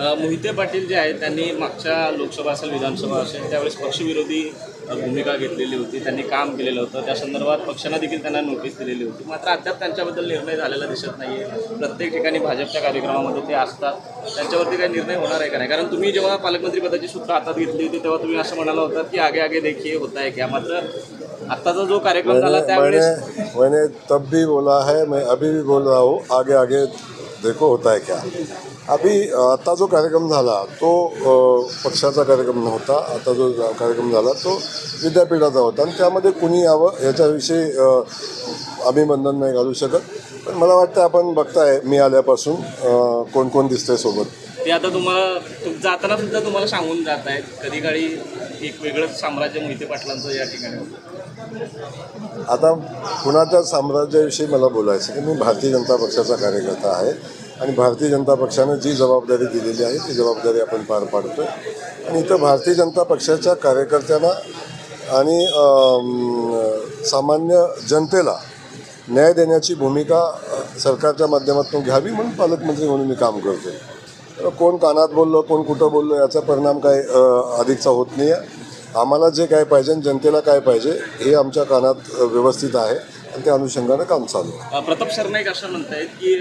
मोहिते पाटील जे आहेत त्यांनी मागच्या लोकसभा असेल विधानसभा असेल त्यावेळेस पक्षविरोधी भूमिका घेतलेली होती. त्यांनी काम केलेलं होतं. त्या संदर्भात पक्षांना देखील त्यांना नोटीस दिलेली होती. मात्र अद्याप त्यांच्याबद्दल निर्णय झालेला दिसत नाही आहे प्रत्येक ठिकाणी भाजपच्या कार्यक्रमामध्ये ते असतात. त्यांच्यावरती काही निर्णय होणार आहे का नाही? कारण तुम्ही जेव्हा पालकमंत्रीपदाची सूत्र हातात घेतली होती तेव्हा तुम्ही असं म्हणाला होता की आगे आगे देखिए होता है क्या. मात्र आत्ताचा जो कार्यक्रम झाला त्यावेळेस मैंने तब भी बोला है मैं अभी भी बोल रहा हूँ आगे आगे देखो होता है क्या? अभी आता जो कार्यक्रम झाला तो पक्षाचा कार्यक्रम नव्हता. आता जो कार्यक्रम झाला तो विद्यापीठाचा होता. आणि त्यामध्ये कुणी यावं याच्याविषयी अभिबंधन आम्ही बंधन नाही घालू शकत. पण मला वाटतं आपण बघताय मी आल्यापासून अ, कोण कोण दिसतंय सोबत. ते आता तुम्हाला तुम जाताना सुद्धा तुम्हाला सांगून जात आहेत कधी काळी एक वेगळंच साम्राज्य मोहिते पाटलांचं या ठिकाणी? होतं आता कुणाच्या साम्राज्याविषयी मला बोलायचं की मी भारतीय जनता पक्षाचा कार्यकर्ता आहे आणि भारतीय जनता पक्षानं जी जबाबदारी दिलेली आहे ती जबाबदारी आपण पार पाडतो आणि इथं भारतीय जनता पक्षाच्या कार्यकर्त्यांना आणि सामान्य जनतेला न्याय देण्याची भूमिका सरकारच्या माध्यमातून घ्यावी म्हणून पालकमंत्री म्हणून मी काम करतो कोण कानात बोललं कोण कुठं बोललं याचा परिणाम काय अधिकचा होत नाही आहे आम्हाला जे काय पाहिजे आणि जनतेला काय पाहिजे हे आमच्या कानात व्यवस्थित आहे आणि त्या अनुषंगानं काम चालू आहे. प्रताप सरनाईक असं म्हणतायत की